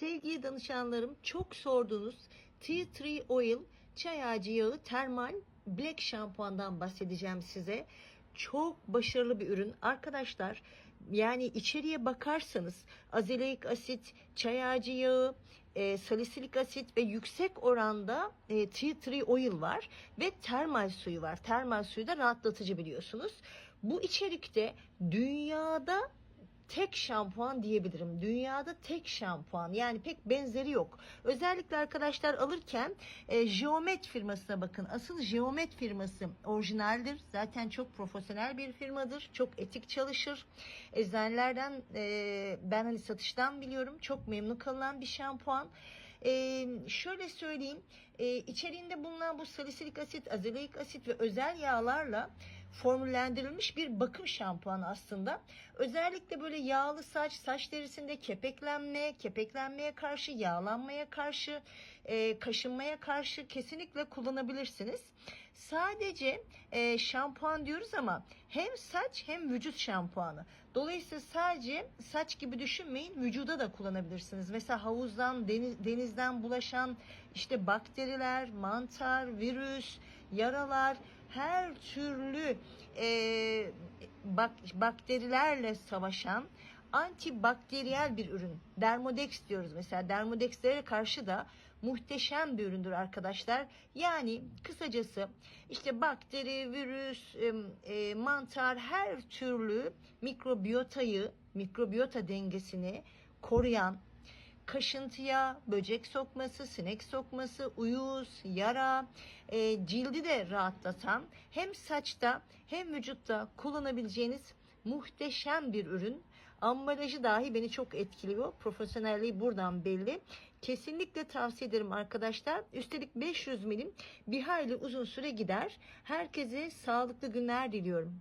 Sevgili danışanlarım çok sorduğunuz Tea Tree Oil çay ağacı yağı termal black şampuandan bahsedeceğim size. Çok başarılı bir ürün. Arkadaşlar yani içeriye bakarsanız azelik asit, çay ağacı yağı, e, salisilik asit ve yüksek oranda e, tea tree oil var ve termal suyu var. Termal suyu da rahatlatıcı biliyorsunuz. Bu içerikte dünyada tek şampuan diyebilirim. Dünyada tek şampuan. Yani pek benzeri yok. Özellikle arkadaşlar alırken e, Geomet firmasına bakın. Asıl Geomet firması orijinaldir. Zaten çok profesyonel bir firmadır. Çok etik çalışır. Eczanelerden e, ben hani satıştan biliyorum. Çok memnun kalınan bir şampuan. Ee, şöyle söyleyeyim, e, içeriğinde bulunan bu salisilik asit, azelik asit ve özel yağlarla formüllendirilmiş bir bakım şampuanı aslında. Özellikle böyle yağlı saç, saç derisinde kepeklenme, kepeklenmeye karşı, yağlanmaya karşı, e, kaşınmaya karşı kesinlikle kullanabilirsiniz. Sadece e, şampuan diyoruz ama hem saç hem vücut şampuanı. Dolayısıyla sadece saç gibi düşünmeyin, vücuda da kullanabilirsiniz. Mesela havuzdan, deniz, denizden bulaşan işte bakteriler, mantar, virüs, yaralar, her türlü e, bak, bakterilerle savaşan antibakteriyel bir ürün. Dermodex diyoruz mesela. Dermodexlere karşı da muhteşem bir üründür arkadaşlar. Yani kısacası işte bakteri, virüs, e, e, mantar her türlü mikrobiyotayı, mikrobiyota dengesini koruyan kaşıntıya, böcek sokması, sinek sokması, uyuz, yara, e, cildi de rahatlatan hem saçta hem vücutta kullanabileceğiniz muhteşem bir ürün. Ambalajı dahi beni çok etkiliyor. Profesyonelliği buradan belli. Kesinlikle tavsiye ederim arkadaşlar. Üstelik 500 milim bir hayli uzun süre gider. Herkese sağlıklı günler diliyorum.